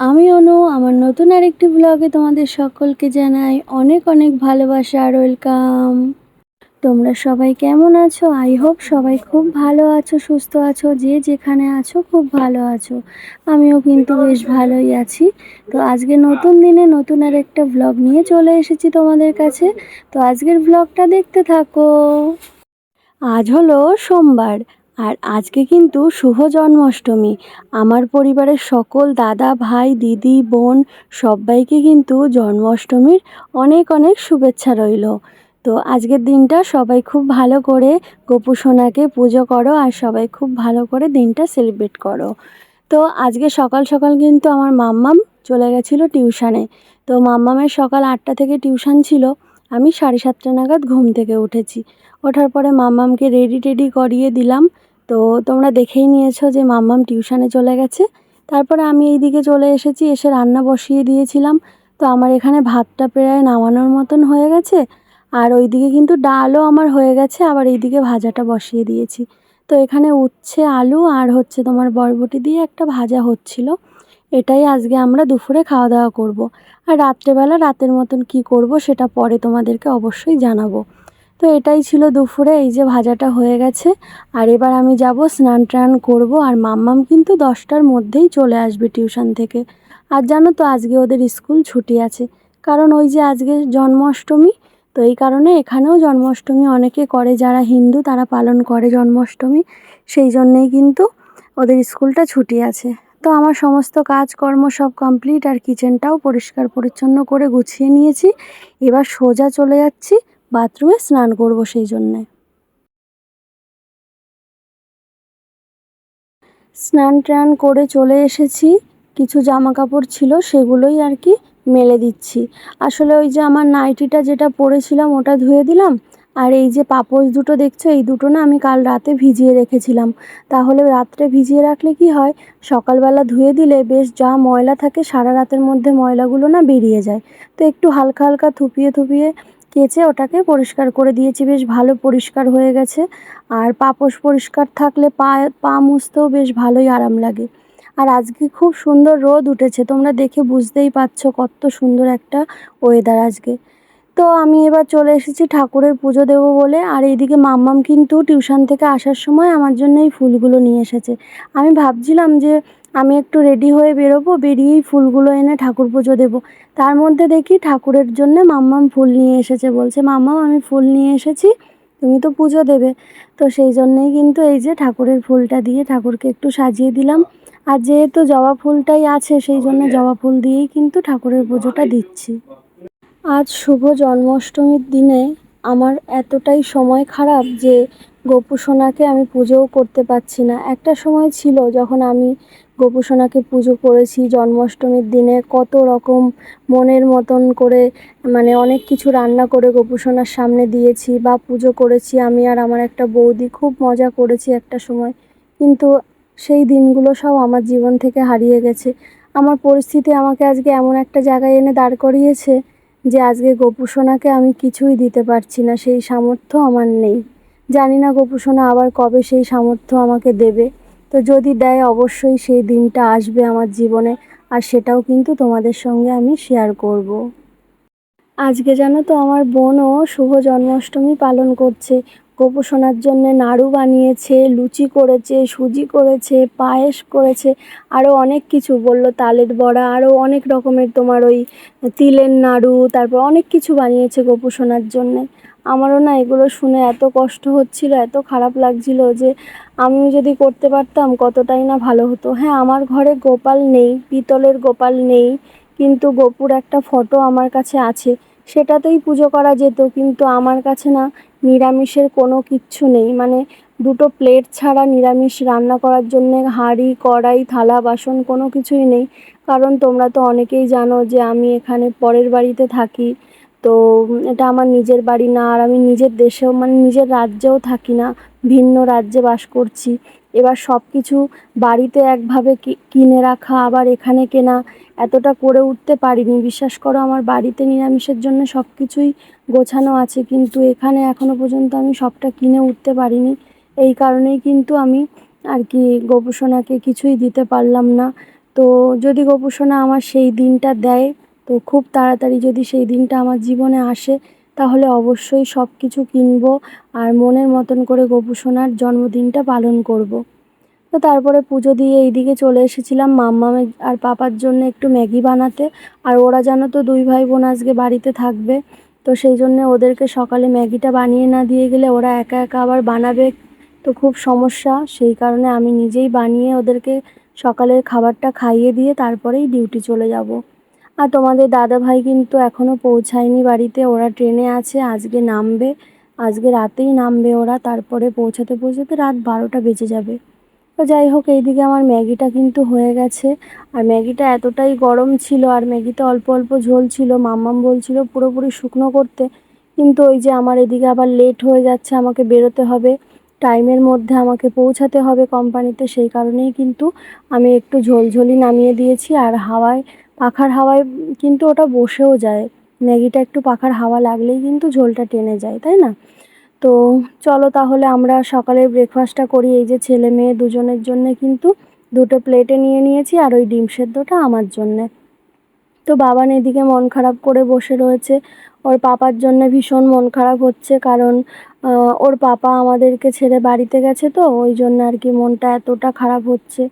আমি অনু, আমার নতুন আরেকটি ব্লগে তোমাদের সকলকে জানাই অনেক অনেক ভালোবাসা আর ওয়েলকাম তোমরা সবাই কেমন আছো? আই হোপ সবাই খুব ভালো আছো, সুস্থ আছো, যে যেখানে আছো খুব ভালো আছো। আমিও কিন্তু বেশ ভালোই আছি। তো আজকে নতুন দিনে নতুন আর একটা ব্লগ নিয়ে চলে এসেছি তোমাদের কাছে। তো আজকের ব্লগটা দেখতে থাকো। আজ হলো সোমবার। আর আজকে কিন্তু শুভ জন্মাষ্টমী। আমার পরিবারের সকল দাদা, ভাই, দিদি, বোন সবাইকে কিন্তু জন্মাষ্টমীর অনেক অনেক শুভেচ্ছা রইল। তো আজকের দিনটা সবাই খুব ভালো করে গোপু সোনাকে পুজো করো আর সবাই খুব ভালো করে দিনটা সেলিব্রেট করো। তো আজকে সকাল সকাল কিন্তু আমার মাম্মাম চলে গেছিল টিউশানে। তো মাম্মামের সকাল আটটা থেকে টিউশন ছিল। আমি সাড়ে সাতটা নাগাদ ঘুম থেকে উঠেছি। ওঠার পরে মাম্মামকে রেডি টেডি করিয়ে দিলাম। তো তোমরা দেখেই নিয়েছো যে মাম্মাম টিউশানে চলে গেছে। তারপরে আমি এই দিকে চলে এসেছি, এসে রান্না বসিয়ে দিয়েছিলাম। তো আমার এখানে ভাতটা প্রায় নামানোর মতন হয়ে গেছে। আর ওইদিকে কিন্তু ডালও আমার হয়ে গেছে, আবার এইদিকে ভাজাটা বসিয়ে দিয়েছি। তো এখানে উচ্ছে, আলু আর হচ্ছে তোমার বরবটি দিয়ে একটা ভাজা হচ্ছিল। এটাই আজকে আমরা দুপুরে খাওয়া দাওয়া করব। আর রাত্রেবেলা রাতের মতন কি করব সেটা পরে তোমাদেরকে অবশ্যই জানাব। তো এটাই ছিল দুপুরে, এই যে ভাজাটা হয়ে গেছে। আর এবার আমি যাব স্নান টান করব আর মাম্মাম কিন্তু দশটার মধ্যেই চলে আসবে টিউশন থেকে। আর জানো তো আজকে ওদের স্কুল ছুটি আছে। কারণ ওই যে আজকে জন্মাষ্টমী, তো এই কারণে এখানেও জন্মাষ্টমী অনেকে করে যারা হিন্দু তারা পালন করে জন্মাষ্টমী। সেই জন্যেই কিন্তু ওদের স্কুলটা ছুটি আছে। তো আমার সমস্ত কাজকর্ম সব কমপ্লিট আর কিচেনটাও পরিষ্কার পরিচ্ছন্ন করে গুছিয়ে নিয়েছি। এবার সোজা চলে যাচ্ছি বাথরুমে স্নান করব সেই জন্যে। স্নান টান করে চলে এসেছি। কিছু জামা কাপড় ছিল, সেগুলোই আর কি মেলে দিচ্ছি। আসলে ওই যে আমার নাইটিটা যেটা পরেছিলাম, ওটা ধুয়ে দিলাম আর এই যে পাপোশ দুটো দেখছ, এই দুটো না আমি কাল রাতে ভিজিয়ে রেখেছিলাম। তাহলে রাত্রে ভিজিয়ে রাখলে কি হয়? সকালবেলা ধুয়ে দিলে বেশ যা ময়লা থাকে, সারা রাতের মধ্যে ময়লাগুলো না বেরিয়ে যায়। তো একটু হালকা হালকা থুপিয়ে থুপিয়ে কেচে ওটাকে পরিষ্কার করে দিয়েছি, বেশ ভালো পরিষ্কার হয়ে গেছে। আর পাপোশ পরিষ্কার থাকলে পা পা মুছতেও বেশ ভালোই আরাম লাগে। আর আজকে খুব সুন্দর রোদ উঠেছে, তোমরা দেখে বুঝতেই পারছ কত সুন্দর একটা ওয়েদার আজকে। তো আমি এবার চলে এসেছি ঠাকুরের পুজো দেবো বলে। আর এইদিকে মাম্মাম কিন্তু টিউশন থেকে আসার সময় আমার জন্য এই ফুলগুলো নিয়ে এসেছে। আমি ভাবছিলাম যে আমি একটু রেডি হয়ে বেরোবো, বেরিয়েই ফুলগুলো এনে ঠাকুর পুজো দেবো। তার মধ্যে দেখি ঠাকুরের জন্য মাম্মাম ফুল নিয়ে এসেছে বলছে, মাম্মাম, আমি ফুল নিয়ে এসেছি, তুমি তো পুজো দেবে। তো সেই জন্যেই কিন্তু এই যে ঠাকুরের ফুলটা দিয়ে ঠাকুরকে একটু সাজিয়ে দিলাম। আর যেহেতু জবা ফুলটাই আছে, সেই জন্য জবা ফুল দিয়েই কিন্তু ঠাকুরের পুজোটা দিচ্ছি। আজ শুভ জন্মাষ্টমীর দিনে আমার এতটাই সময় খারাপ যে গোপু সোনাকে আমি পুজোও করতে পারছি না। একটা সময় ছিল যখন আমি গোপু সোনাকে পুজো করেছি জন্মাষ্টমীর দিনে, কত রকম মনের মতন করে মানে অনেক কিছু রান্না করে গোপু সোনার সামনে দিয়েছি বা পুজো করেছি আমি আর আমার একটা বৌদি, খুব মজা করেছি একটা সময়। কিন্তু সেই দিনগুলো সব আমার জীবন থেকে হারিয়ে গেছে। আমার পরিস্থিতি আমাকে আজকে এমন একটা জায়গায় এনে দাঁড় করিয়েছে যে আজকে গোপুসোনাকে আমি কিছুই দিতে পারছি না, সেই সামর্থ্য আমার নেই। জানি না গোপুসোনা আবার কবে সেই সামর্থ্য আমাকে দেবে। তো যদি দেয়, অবশ্যই সেই দিনটা আসবে আমার জীবনে, আর সেটাও কিন্তু তোমাদের সঙ্গে আমি শেয়ার করব। আজকে জানো তো আমার বোনও শুভ জন্মাষ্টমী পালন করছে। গোপু সোনার জন্য নাড়ু বানিয়েছে, লুচি করেছে, সুজি করেছে, পায়েস করেছে আরও অনেক কিছু বলল তালের বড়া আরও অনেক রকমের তোমার ওই তিলের নাড়ু, তারপর অনেক কিছু বানিয়েছে গোপু সোনার জন্যে। আমারও না এগুলো শুনে এত কষ্ট হচ্ছিল, এত খারাপ লাগছিল যে আমি যদি করতে পারতাম কতটাই না ভালো হতো। হ্যাঁ আমার ঘরে গোপাল নেই, পিতলের গোপাল নেই, কিন্তু গোপুর একটা ফটো আমার কাছে আছে। সেটাতেই পুজো করা যেত, কিন্তু আমার কাছে না নিরামিষের কোনো কিচ্ছু নেই। মানে দুটো প্লেট ছাড়া নিরামিষ রান্না করার জন্যে হাঁড়ি, কড়াই, থালা, বাসন কোনো কিছুই নেই। কারণ তোমরা তো অনেকেই জানো যে আমি এখানে পরের বাড়িতে থাকি, তো এটা আমার নিজের বাড়ি না, আর আমি নিজের দেশেও মানে নিজের রাজ্যেও থাকি না, ভিন্ন রাজ্যে বাস করছি। এবার সব কিছু বাড়িতে একভাবে কিনে রাখা, আবার এখানে কেনা, এতটা করে উঠতে পারিনি। বিশ্বাস করো, আমার বাড়িতে নিরামিষের জন্য সব কিছুই গোছানো আছে, কিন্তু এখানে এখনও পর্যন্ত আমি সবটা কিনে উঠতে পারিনি। এই কারণেই কিন্তু আমি আর কি গোপসোনাকে কিছুই দিতে পারলাম না। তো যদি গোপুসোনা আমার সেই দিনটা দেয়, তো খুব তাড়াতাড়ি যদি সেই দিনটা আমার জীবনে আসে তাহলে অবশ্যই সব কিছু কিনবো আর মনের মতন করে গোপুসোনার জন্মদিনটা পালন করব। তো তারপরে পুজো দিয়ে এইদিকে চলে এসেছিলাম মাম্মামের আর পাপার জন্য একটু ম্যাগি বানাতে। আর ওরা জানো তো দুই ভাই বোন আজকে বাড়িতে থাকবে। তো সেই জন্য ওদেরকে সকালে ম্যাগিটা বানিয়ে না দিয়ে গেলে ওরা একা একা আবার বানাবে। তো খুব সমস্যা, সেই কারণে আমি নিজেই বানিয়ে ওদেরকে সকালের খাবারটা খাইয়ে দিয়ে তারপরেই ডিউটি চলে যাব। আর তোমাদের দাদা ভাই কিন্তু এখনও পৌঁছায়নি বাড়িতে। ওরা ট্রেনে আছে, আজকে নামবে। আজকে রাতেই নামবে ওরা, তারপরে পৌঁছাতে পৌঁছাতে রাত বারোটা বেজে যাবে। তো যাই হোক, এইদিকে আমার ম্যাগিটা কিন্তু হয়ে গেছে। আর ম্যাগিটা এতটাই গরম ছিল, আর ম্যাগিতে অল্প অল্প ঝোল ছিল, মাম্মাম বলছিল পুরোপুরি শুকনো করতে। কিন্তু ওই যে আমার এদিকে আবার লেট হয়ে যাচ্ছে, আমাকে বেরোতে হবে। টাইমের মধ্যে আমাকে পৌঁছাতে হবে কোম্পানিতে, সেই কারণেই কিন্তু আমি একটু ঝোলঝোলি নামিয়ে দিয়েছি। আর হাওয়ায়, পাখার হাওয়ায় কিন্তু ওটা বসেও যায়। ম্যাগিটা একটু পাখার হাওয়া লাগলেই কিন্তু ঝোলটা টেনে যায়, তাই না? তো চলো তাহলে আমরা সকালের ব্রেকফাস্টটা করি। এই যে ছেলে মেয়ে দুজনের জন্য কিন্তু দুটো প্লেটে নিয়ে নিয়েছি আর ওই ডিম সেদ্ধটা আমার জন্যে। তো বাবান এদিকে মন খারাপ করে বসে রয়েছে। ওর পাপার জন্য ভীষণ মন খারাপ হচ্ছে কারণ ওর পাপা আমাদেরকে ছেড়ে বাড়িতে গেছে তো, ওই জন্য আর কি মনটা এতটা খারাপ হচ্ছে।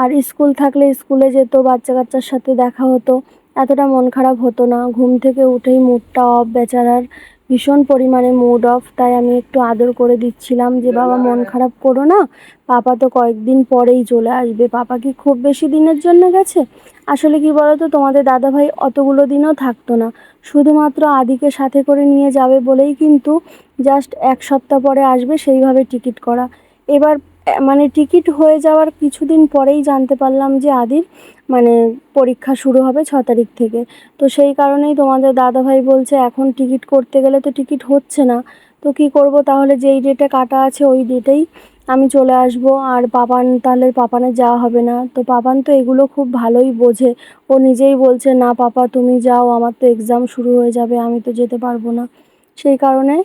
আর স্কুল থাকলে স্কুলে যেত বাচ্চা কাচ্চার সাথে দেখা হতো, এতটা মন খারাপ হতো না। ঘুম থেকে উঠেই মুডটা অফ বেচারার ভীষণ পরিমাণে মুড অফ তাই আমি একটু আদর করে দিচ্ছিলাম যে, বাবা, মন খারাপ করো না। পাপা তো কয়েকদিন পরেই চলে আসবে। পাপা কি খুব বেশি দিনের জন্য গেছে? আসলে কি বলতো, তোমাদের দাদাভাই অতগুলো দিনও থাকতো না। শুধুমাত্র আদিকে সাথে করে নিয়ে যাবে বলেই কিন্তু জাস্ট এক সপ্তাহ পরে আসবে, সেইভাবে টিকিট করা। এবার মানে টিকিট হয়ে যাওয়ার কিছুদিন পরেই জানতে পারলাম যে আদির মানে পরীক্ষা শুরু হবে ছ তারিখ থেকে। তো সেই কারণেই তোমাদের দাদাভাই বলছে, এখন টিকিট করতে গেলে তো টিকিট হচ্ছে না। তো কি করব? তাহলে যেই ডেটে কাটা আছে ওই ডেটেই আমি চলে আসব। আর পাপান, তাহলে পাপানে যাওয়া হবে না। তো পাপান তো এগুলো খুব ভালোই বোঝে। ও নিজেই বলছে, না, পাপা, তুমি যাও, আমার তো এক্সাম শুরু হয়ে যাবে, আমি তো যেতে পারব না। সেই কারণে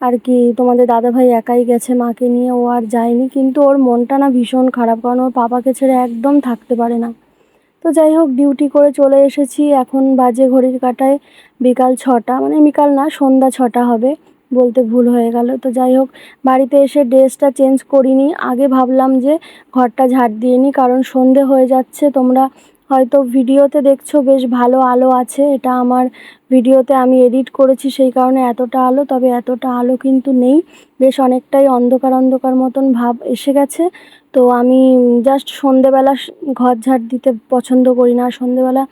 আর কি তোমাদের দাদাভাই একাই গেছে মাকে নিয়ে, ও আর যায়নি। কিন্তু ওর মনটা না ভীষণ খারাপ, কারণ ওর পাপাকে ছেড়ে একদম থাকতে পারে না। তো যাই হোক, ডিউটি করে চলে এসেছি। এখন বাজে ঘড়ির কাটায় বিকাল ছটা মানে বিকাল না, সন্ধ্যা ছটা হবে বলতে ভুল হয়ে গেল। তো যাই হোক, বাড়িতে এসে ড্রেসটা চেঞ্জ করিনি। আগে ভাবলাম যে ঘরটা ঝাড় দিয়ে নিই কারণ সন্ধে হয়ে যাচ্ছে, তোমরা হয়তো ভিডিওতে দেখছ, বেশ ভালো আলো আছে। এটা আমার ভিডিওতে আমি এডিট করেছি সেই কারণে এতটা আলো, তবে এতটা আলো কিন্তু নেই। বেশ অনেকটাই অন্ধকার অন্ধকার মতন ভাব এসে গেছে। তো আমি জাস্ট সন্ধেবেলা ঘর ঝাড় দিতে পছন্দ করি না। সন্ধেবেলা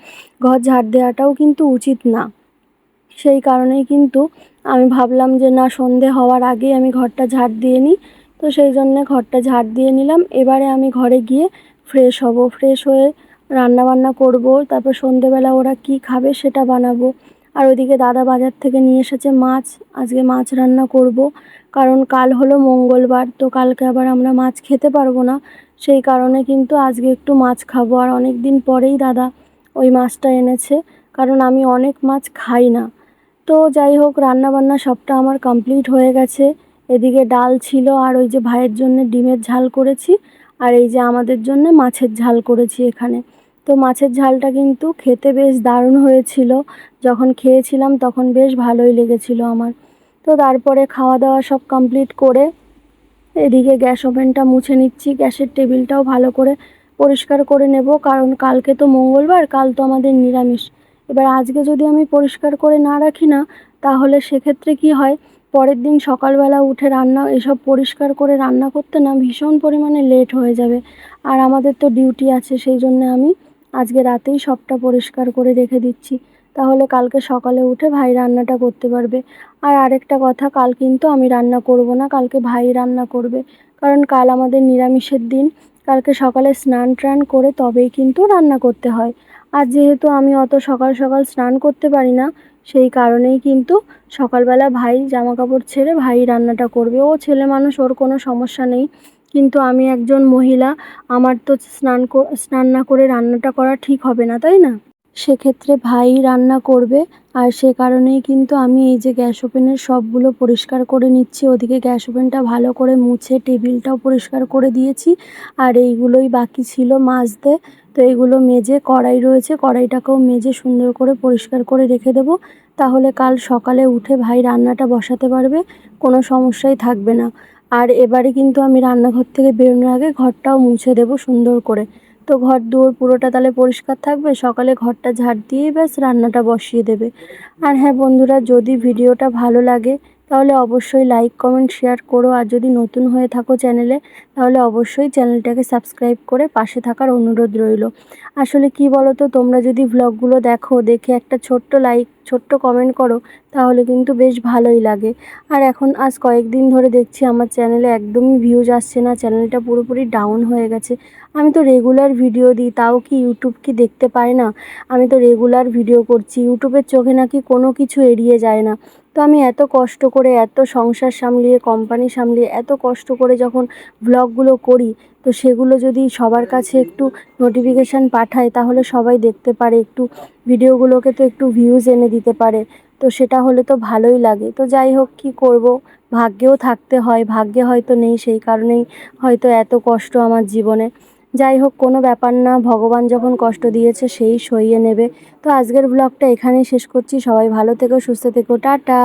ঘর ঝাড় দেওয়াটাও কিন্তু উচিত না। সেই কারণেই কিন্তু আমি ভাবলাম যে, না, সন্ধে হওয়ার আগেই আমি ঘরটা ঝাড় দিয়ে নিই। তো সেই জন্যে ঘরটা ঝাড় দিয়ে নিলাম। এবারে আমি ঘরে গিয়ে ফ্রেশ হব। ফ্রেশ হয়ে রান্না বান্না করব, তারপর সন্ধেবেলা ওরা কি খাবে সেটা বানাবো। আর ওইদিকে দাদা বাজার থেকে নিয়ে এসেছে মাছ, আজকে মাছ রান্না করব। কারণ কাল হলো মঙ্গলবার, তো কালকে আবার আমরা মাছ খেতে পারব না। সেই কারণে কিন্তু আজকে একটু মাছ খাব। আর অনেক দিন পরেই দাদা ওই মাছটা এনেছে, কারণ আমি অনেক মাছ খাই না। তো যাই হোক রান্না বান্না সবটা আমার কমপ্লিট হয়ে গেছে। এদিকে ডাল ছিল, আর ওই যে ভাইয়ের জন্য ডিমের ঝাল করেছি, আর এই যে আমাদের জন্য মাছের ঝাল করেছি এখানে। তো মাছের ঝালটা কিন্তু খেতে বেশ দারুণ হয়েছিল। যখন খেয়েছিলাম তখন বেশ ভালোই লেগেছিল আমার। তো তারপরে খাওয়া দাওয়া সব কমপ্লিট করে এদিকে গ্যাস ওভেনটা মুছে নিচ্ছি। গ্যাসের টেবিলটাও ভালো করে পরিষ্কার করে নেব। কারণ কালকে তো মঙ্গলবার, কাল তো আমাদের নিরামিষ। এবার আজকে যদি আমি পরিষ্কার করে না রাখি না, তাহলে সেক্ষেত্রে কি হয়? পরের দিন সকালবেলা উঠে রান্না, এসব পরিষ্কার করে রান্না করতে না ভীষণ পরিমাণে লেট হয়ে যাবে। আর আমাদের তো ডিউটি আছে, সেই জন্য আমি আজকে রাতেই সবটা পরিষ্কার করে রেখে দিচ্ছি। তাহলে কালকে সকালে উঠে ভাই রান্নাটা করতে পারবে। আর আরেকটা কথা, কাল কিন্তু আমি রান্না করব না, কালকে ভাই রান্না করবে। কারণ কাল আমাদের নিরামিষের দিন, কালকে সকালে স্নান টান করে তবেই কিন্তু রান্না করতে হয়। আর যেহেতু আমি অত সকাল সকাল স্নান করতে পারি না, সেই কারণেই কিন্তু সকালবেলা ভাই জামা কাপড় ছেড়ে ভাই রান্নাটা করবে। ও ছেলে মানুষ, ওর কোনো সমস্যা নেই। কিন্তু আমি একজন মহিলা, আমার তো স্নান স্নান না করে রান্নাটা করা ঠিক হবে না, তাই না? সেক্ষেত্রে ভাই রান্না করবে, আর সে কারণেই কিন্তু আমি এই যে গ্যাস ওভেনের সবগুলো পরিষ্কার করে নিচ্ছি, ওদিকে গ্যাস ওভেনটা ভালো করে মুছে টেবিলটাও পরিষ্কার করে দিয়েছি, আর এইগুলোই বাকি ছিল মাজতে, তো এইগুলো মেজে কড়াই রয়েছে, কড়াইটাকেও মেজে সুন্দর করে পরিষ্কার করে রেখে দেবো, তাহলে কাল সকালে উঠে ভাই রান্নাটা বসাতে পারবে, কোনো সমস্যাই থাকবে না। আর এবারে কিন্তু আমি রান্নাঘর থেকে বেরোনোর আগে ঘরটাও মুছে দেব সুন্দর করে। তো ঘর দুয়ার পুরোটা তাহলে পরিষ্কার থাকবে? সকালে ঘরটা ঝাড় দিয়ে ব্যাস রান্নাটা বসিয়ে দেবে। আর হ্যাঁ বন্ধুরা, যদি ভিডিওটা ভালো লাগে তাহলে অবশ্যই লাইক কমেন্ট শেয়ার করো। আর যদি নতুন হয়ে থাকো চ্যানেলে তাহলে অবশ্যই চ্যানেলটাকে সাবস্ক্রাইব করে পাশে থাকার অনুরোধ রইল। আসলে কি বলো তো তোমরা যদি ভ্লগগুলো দেখো, দেখে একটা ছোট্ট লাইক ছোট্ট কমেন্ট করো, তাহলে কিন্তু বেশ ভালোই লাগে। আর এখন আজ কয়েকদিন ধরে দেখছি আমার চ্যানেলে একদমই ভিউজ আসছে না চ্যানেলটা পুরোপুরি ডাউন হয়ে গেছে। আমি তো রেগুলার ভিডিও দিই, তাও কি ইউটিউব কি দেখতে পায় না? আমি তো রেগুলার ভিডিও করছি ইউটিউবের চোখে নাকি কোনো কিছু এড়িয়ে যায় না। তো আমি এত কষ্ট করে, এত সংসার সামলিয়ে কোম্পানি সামলিয়ে, এত কষ্ট করে যখন ভ্লগগুলো করি, তো সেগুলো যদি সবার কাছে একটু নোটিফিকেশান পাঠায়, তাহলে সবাই দেখতে পারে, একটু ভিডিওগুলোকে তো একটু ভিউজ এনে দিতে পারে, তো সেটা হলে তো ভালোই লাগে। তো যাই হোক, কী করব? ভাগ্যেও থাকতে হয়, ভাগ্যে হয়তো নেই, সেই কারণেই হয়তো এত কষ্ট আমার জীবনে। যাই হোক, কোনো ব্যাপার না, ভগবান যখন কষ্ট দিয়েছে সেই সইয়ে নেবে। তো আজকের ব্লগটা এখানেই শেষ করছি, সবাই ভালো থেকো, সুস্থ থেকো, টাটা!